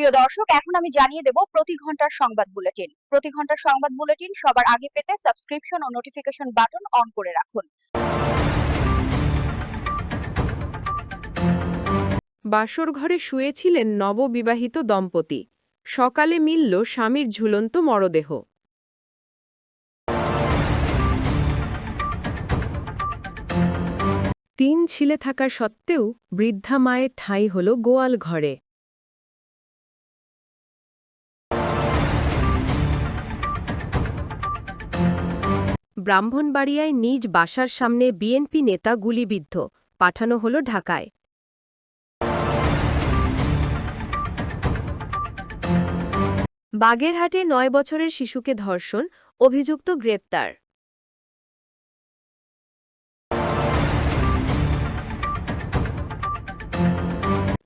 প্রিয় দর্শক, এখন আমি জানিয়ে দেব প্রতি ঘণ্টার সংবাদ বুলেটিন। প্রতি ঘণ্টার সংবাদ বুলেটিন সবার আগে পেতে সাবস্ক্রিপশন ও নোটিফিকেশন বাটন অন করে রাখুন। বাসর ঘরে শুয়েছিলেন নববিবাহিত দম্পতি। সকালে মিলল স্বামীর ঝুলন্ত মরদেহ। তিন ছিলে থাকা সত্ত্বেও বৃদ্ধা মায়ের ঠাঁই হল গোয়াল ঘরে। ব্রাহ্মণবাড়িয়ায় নিজ বাসার সামনে বিএনপি নেতা গুলিবিদ্ধ, পাঠানো হল ঢাকায়। বাগেরহাটে নয় বছরের শিশুকে ধর্ষণ, অভিযুক্ত গ্রেপ্তার।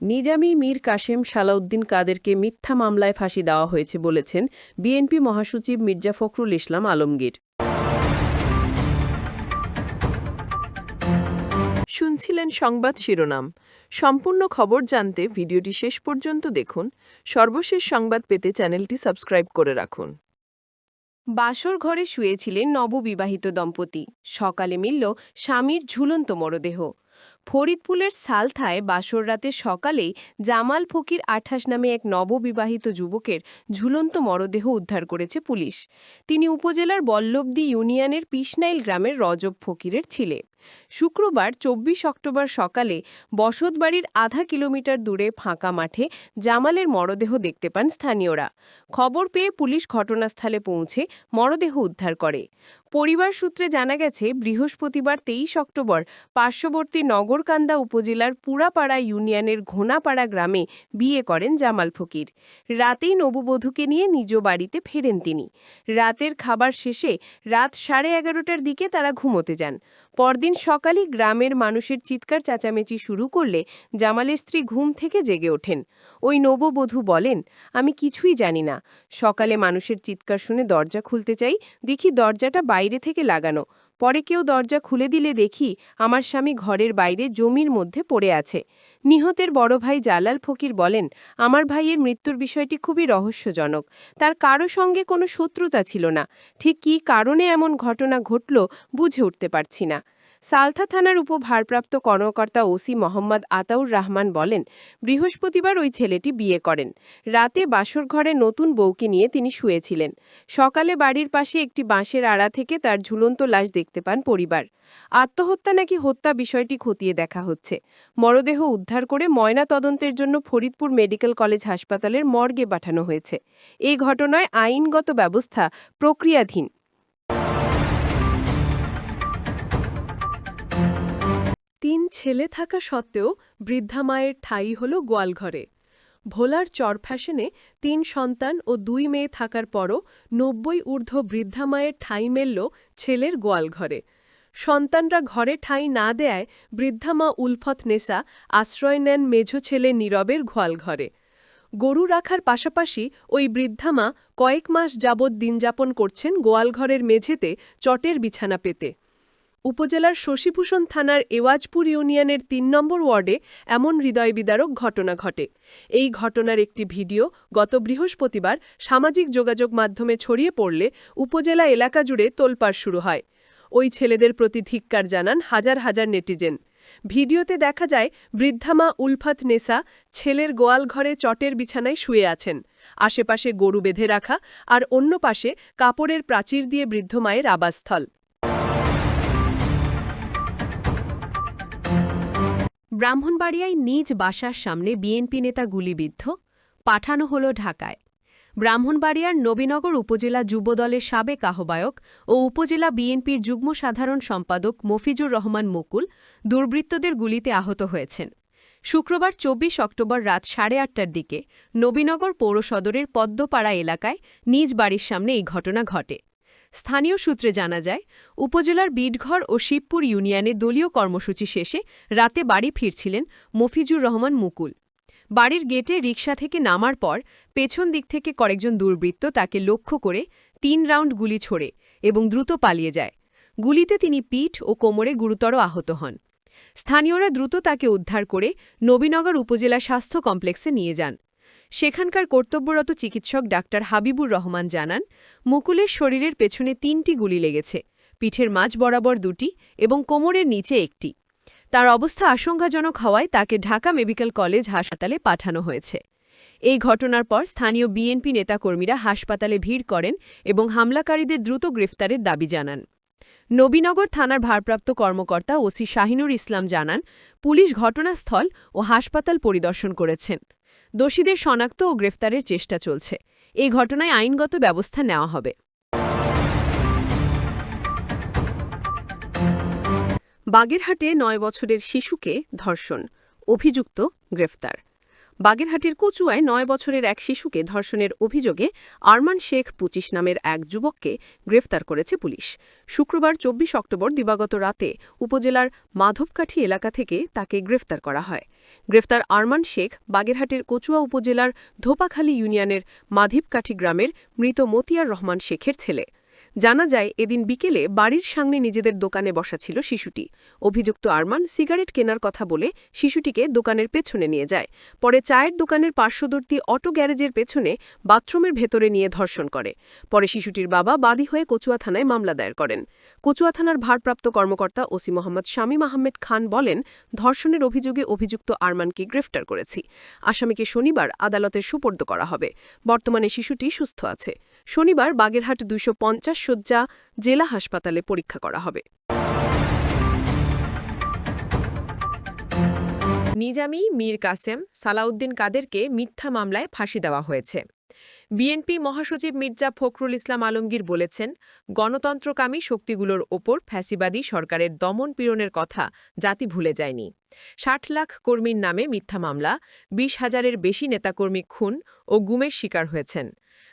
নিজামী মীর কাশেম সালাউদ্দিন কাদেরকে মিথ্যা মামলায় ফাঁসি দেওয়া হয়েছে বলেছেন বিএনপি মহাসচিব মির্জা ফখরুল ইসলাম আলমগীর। শুনছিলেন সংবাদ শিরোনাম। সম্পূর্ণ খবর জানতে ভিডিওটি শেষ পর্যন্ত দেখুন। সর্বশেষ সংবাদ পেতে চ্যানেলটি সাবস্ক্রাইব করে রাখুন। বাসর ঘরে শুয়েছিলেন নববিবাহিত দম্পতি। সকালে মিলল স্বামীর ঝুলন্ত মরদেহ। ফরিদপুরের সালথায় বাসর রাতে সকালেই জামাল ফকির আঠাশ নামে এক নববিবাহিত যুবকের ঝুলন্ত মরদেহ উদ্ধার করেছে পুলিশ। তিনি উপজেলার বল্লভদি ইউনিয়নের পিসনাইল গ্রামের রজব ফকিরের ছিলে। শুক্রবার চব্বিশ অক্টোবর সকালে বসতবাড়ির আধা কিলোমিটার দূরে ফাঁকা মাঠে জামালের মরদেহ দেখতে পান স্থানীয়রা। খবর পেয়ে পুলিশ ঘটনাস্থলে পৌঁছে মরদেহ উদ্ধার করে। পরিবার সূত্রে জানা গেছে, বৃহস্পতিবার তেইশ অক্টোবর পার্শ্ববর্তী নগরকান্দা উপজেলার পুরাপাড়া ইউনিয়নের ঘোনাপাড়া গ্রামে বিয়ে করেন জামাল ফকির। রাতেই নববধূকে নিয়ে নিজ বাড়িতে ফেরেন তিনি। রাতের খাবার শেষে রাত সাড়ে এগারোটার দিকে তারা ঘুমোতে যান। পরদিন সকালই গ্রামের মানুষের চিৎকার চাচামেচি শুরু করলে জামালের স্ত্রী ঘুম থেকে জেগে ওঠেন। ওই নববধূ বলেন, আমি কিছুই জানি না। সকালে মানুষের চিৎকার শুনে দরজা খুলতে চাই। দেখি দরজাটা বাইরে থেকে লাগানো। পরে কেউ দরজা খুলে দিলে দেখি আমার স্বামী ঘরের বাইরে জমির মধ্যে পড়ে আছে। নিহতের বড় ভাই জালাল ফকির বলেন, আমার ভাইয়ের মৃত্যুর বিষয়টি খুবই রহস্যজনক। তার কারও সঙ্গে কোনো শত্রুতা ছিল না। ঠিক কী কারণে এমন ঘটনা ঘটল বুঝে উঠতে পারছি না। সালথা থানার উপভারপ্রাপ্ত কর্মকর্তা ওসি মোহাম্মদ আতাউর রহমান বলেন, বৃহস্পতিবার ওই ছেলেটি বিয়ে করেন। রাতে বাসর ঘরে নতুন বউকে নিয়ে তিনি শুয়েছিলেন। সকালে বাড়ির পাশে একটি বাঁশের আড়া থেকে তার ঝুলন্ত লাশ দেখতে পান পরিবার। আত্মহত্যা নাকি হত্যা বিষয়টি খতিয়ে দেখা হচ্ছে। মরদেহ উদ্ধার করে ময়না তদন্তের জন্য ফরিদপুর মেডিকেল কলেজ হাসপাতালের মর্গে পাঠানো হয়েছে। এই ঘটনায় আইনগত ব্যবস্থা প্রক্রিয়াধীন। ছেলে থাকা সত্ত্বেও বৃদ্ধা মায়ের ঠাঁই হল গোয়ালঘরে। ভোলার চর ফ্যাশনে তিন সন্তান ও দুই মেয়ে থাকার পরও নব্বই ঊর্ধ্ব বৃদ্ধা মায়ের ঠাঁই মেলল ছেলের গোয়ালঘরে। সন্তানরা ঘরে ঠাঁই না দেয়ায় বৃদ্ধা মা উলফত নেসা আশ্রয় নেন মেঝো ছেলে নীরবের ঘোয়ালঘরে গরু রাখার পাশাপাশি ওই বৃদ্ধা মা কয়েক মাস যাবৎ দিনযাপন করছেন গোয়ালঘরের মেঝেতে চটের বিছানা পেতে। উপজেলার শশীভূষণ থানার এওয়াজপুর ইউনিয়নের তিন নম্বর ওয়ার্ডে এমন হৃদয়বিদারক ঘটনা ঘটে। এই ঘটনার একটি ভিডিও গত বৃহস্পতিবার সামাজিক যোগাযোগ মাধ্যমে ছড়িয়ে পড়লে উপজেলা এলাকা জুড়ে তোলপাড় শুরু হয়। ওই ছেলেদের প্রতি ধিক্কার জানান হাজার হাজার নেটিজেন। ভিডিওতে দেখা যায় বৃদ্ধামা উলফাত নেসা ছেলের গোয়াল ঘরে চটের বিছানায় শুয়ে আছেন। আশেপাশে গরু বেঁধে রাখা আর অন্য পাশে কাপড়ের প্রাচীর দিয়ে বৃদ্ধ মায়ের আবাসস্থল। ব্রাহ্মণবাড়িয়ায় নিজ বাসার সামনে বিএনপি নেতা গুলিবিদ্ধ, পাঠানো হল ঢাকায়। ব্রাহ্মণবাড়িয়ার নবীনগর উপজেলা যুবদলের সাবেক আহ্বায়ক ও উপজেলা বিএনপির যুগ্ম সাধারণ সম্পাদক মফিজুর রহমান মুকুল দুর্বৃত্তদের গুলিতে আহত হয়েছেন। শুক্রবার চব্বিশ অক্টোবর রাত সাড়ে আটটার দিকে নবীনগর পৌরসদরের পদ্মপাড়া এলাকায় নিজ বাড়ির সামনে এই ঘটনা ঘটে। স্থানীয় সূত্রে জানা যায়, উপজেলার বিটঘর ও শিবপুর ইউনিয়নে দলীয় কর্মসূচি শেষে রাতে বাড়ি ফিরছিলেন মফিজুর রহমান মুকুল। বাড়ির গেটে রিকশা থেকে নামার পর পেছন দিক থেকে কয়েকজন দুর্বৃত্ত তাকে লক্ষ্য করে তিন রাউন্ড গুলি ছোড়ে এবং দ্রুত পালিয়ে যায়। গুলিতে তিনি পিঠ ও কোমরে গুরুতর আহত হন। স্থানীয়রা দ্রুত তাকে উদ্ধার করে নবীনগর উপজেলা স্বাস্থ্য কমপ্লেক্সে নিয়ে যান। সেখানকার কর্তব্যরত চিকিৎসক ডাক্তার হাবিবুর রহমান জানান, মুকুলের শরীরের পেছনে তিনটি গুলি লেগেছে, পিঠের মাঝ বরাবর দুটি এবং কোমরের নিচে একটি। তার অবস্থা আশঙ্কাজনক হওয়ায় তাকে ঢাকা মেডিকেল কলেজ হাসপাতালে পাঠানো হয়েছে। এই ঘটনার পর স্থানীয় বিএনপি নেতাকর্মীরা হাসপাতালে ভিড় করেন এবং হামলাকারীদের দ্রুত গ্রেফতারের দাবি জানান। নবীনগর থানার ভারপ্রাপ্ত কর্মকর্তা ওসি শাহিনুর ইসলাম জানান, পুলিশ ঘটনাস্থল ও হাসপাতাল পরিদর্শন করেছেন। দোষীদের শনাক্ত ও গ্রেফতারের চেষ্টা চলছে। এই ঘটনায় আইনগত ব্যবস্থা নেওয়া হবে। বাগেরহাটে নয় বছরের শিশুকে ধর্ষণ, অভিযুক্ত গ্রেফতার। বাগেরহাটের কচুয়ায় নয় বছরের এক শিশুকে ধর্ষণের অভিযোগে আরমান শেখ পুচিশ নামের এক যুবককে গ্রেফতার করেছে পুলিশ। শুক্রবার চব্বিশ অক্টোবর দিবাগত রাতে উপজেলার মাধবকাঠি এলাকা থেকে তাকে গ্রেফতার করা হয়। গ্রেফতার আরমান শেখ বাগেরহাটের কচুয়া উপজেলার ধোপাখালী ইউনিয়নের মাধিবকাঠি গ্রামের মৃত মতিয়ার রহমান শেখের ছেলে। জানা যায়, এদিন বিকেলে বাড়ির সামনে নিজেদের দোকানে বসা ছিল শিশুটি। অভিযুক্ত আরমান সিগারেট কেনার কথা বলে শিশুটিকে দোকানের পেছনে নিয়ে যায়। পরে চায়ের দোকানের পার্শ্ববর্তী অটো গ্যারেজের পেছনে বাথরুমের ভেতরে নিয়ে ধর্ষণ করে। পরে শিশুটির বাবা বাদী হয়ে কচুয়া থানায় মামলা দায়ের করেন। কচুয়া থানার ভারপ্রাপ্ত কর্মকর্তা ওসি মোহাম্মদ শামীম আহমেদ খান বলেন, ধর্ষণের অভিযোগে অভিযুক্ত আরমানকে গ্রেফতার করেছি। আসামিকে শনিবার আদালতে সুপর্দ করা হবে। বর্তমানে শিশুটি সুস্থ আছে। শনিবার বাগেরহাট পঞ্চাশ শয্যা জেলা হাসপাতালে পরীক্ষা করা হবে। নিজামি মীর কাসেম সালাউদ্দিন কাদেরকে মিথ্যা মামলায় ফাঁসি দেওয়া হয়েছে। বিএনপি মহাসচিব মির্জা ফখরুল ইসলাম আলমগীর বলেছেন, গণতন্ত্রকামী শক্তিগুলোর ওপর ফ্যাসিবাদী সরকারের দমন পীড়নের কথা জাতি ভুলে যায়নি। ষাট লাখ কর্মীর নামে মিথ্যা মামলা, বিশ হাজারের বেশি নেতাকর্মী খুন ও গুমের শিকার হয়েছেন।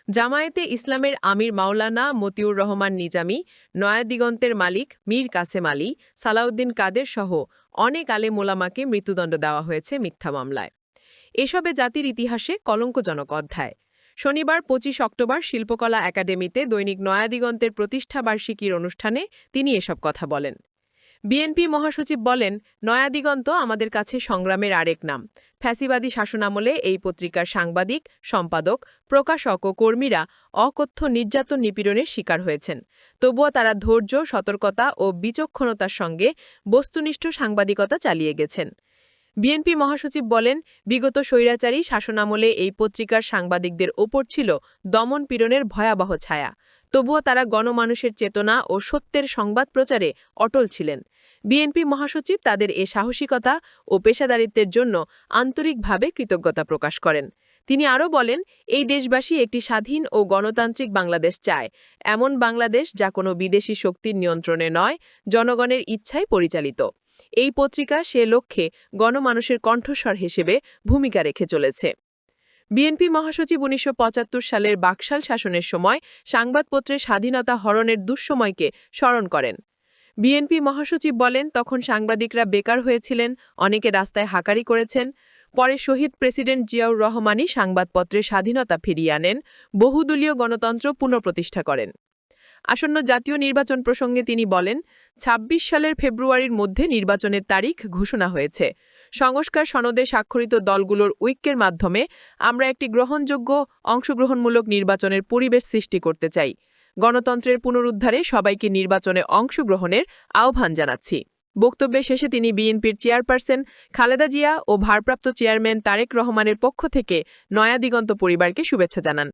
জামায়াতে ইসলামের আমির মাওলানা মতিউর রহমান নিজামি নয়াদিগন্তের মালিক মীর কাসেম আলী, সালাউদ্দিন কাদের সহ অনেক আলে মোলামাকে মৃত্যুদণ্ড দেওয়া হয়েছে মিথ্যা মামলায়। এসবে জাতির ইতিহাসে কলঙ্কজনক অধ্যায়। শনিবার পঁচিশ অক্টোবর শিল্পকলা একাডেমিতে দৈনিক নয়াদিগন্তের প্রতিষ্ঠাবার্ষিকীর অনুষ্ঠানে তিনি এসব কথা বলেন। বিএনপি মহাসচিব বলেন নয়াদিগন্ত আমাদের কাছে সংগ্রামের আরেক নাম। ফ্যাসিবাদী শাসনামলে এই পত্রিকার সাংবাদিক, সম্পাদক, প্রকাশক ও কর্মীরা অকথ্য নির্যাতন নিপীড়নের শিকার হয়েছেন। তবুও তারা ধৈর্য, সতর্কতা ও বিচক্ষণতার সঙ্গে বস্তুনিষ্ঠ সাংবাদিকতা চালিয়ে গেছেন। বিএনপি মহাসচিব বলেন, বিগত স্বৈরাচারী শাসনামলে এই পত্রিকার সাংবাদিকদের ওপর ছিল দমন পীড়নের ভয়াবহ ছায়া। তবুও তারা গণমানুষের চেতনা ও সত্যের সংবাদ প্রচারে অটল ছিলেন। বিএনপি মহাসচিব তাদের এ সাহসিকতা ও পেশাদারিত্বের জন্য আন্তরিকভাবে কৃতজ্ঞতা প্রকাশ করেন। তিনি আরও বলেন, এই দেশবাসী একটি স্বাধীন ও গণতান্ত্রিক বাংলাদেশ চায়। এমন বাংলাদেশ যা কোনো বিদেশি শক্তির নিয়ন্ত্রণে নয়, জনগণের ইচ্ছায় পরিচালিত। এই পত্রিকা সে লক্ষ্যে গণমানুষের কণ্ঠস্বর হিসেবে ভূমিকা রেখে চলেছে। বিএনপি মহাসচিব উনিশশো পঁচাত্তর সালের বাকশাল শাসনের সময় সংবাদপত্রের স্বাধীনতা হরণের দুঃসময়কে স্মরণ করেন। বিএনপি মহাসচিব বলেন, তখন সাংবাদিকরা বেকার হয়েছিলেন, অনেকে রাস্তায় হাকারি করেছেন। পরে শহীদ প্রেসিডেন্ট জিয়াউর রহমানই সংবাদপত্রের স্বাধীনতা ফিরিয়ে আনেন, বহুদলীয় গণতন্ত্র পুনঃপ্রতিষ্ঠা করেন। আসন্ন জাতীয় নির্বাচন প্রসঙ্গে তিনি বলেন ২৬ সালের ফেব্রুয়ারির মধ্যে নির্বাচনের তারিখ ঘোষণা হয়েছে। সংস্কার সনদে স্বাক্ষরিত দলগুলোর ঐক্যের মাধ্যমে আমরা একটি গ্রহণযোগ্য, অংশগ্রহণমূলক নির্বাচনের পরিবেশ সৃষ্টি করতে চাই। গণতন্ত্রের পুনরুদ্ধারে সবাইকে নির্বাচনে অংশগ্রহণের আহ্বান জানাচ্ছি। বক্তব্যে শেষে তিনি বিএনপির চেয়ারপারসন খালেদা জিয়া ও ভারপ্রাপ্ত চেয়ারম্যান তারেক রহমানের পক্ষ থেকে নয়া দিগন্ত পরিবারকে শুভেচ্ছা জানান।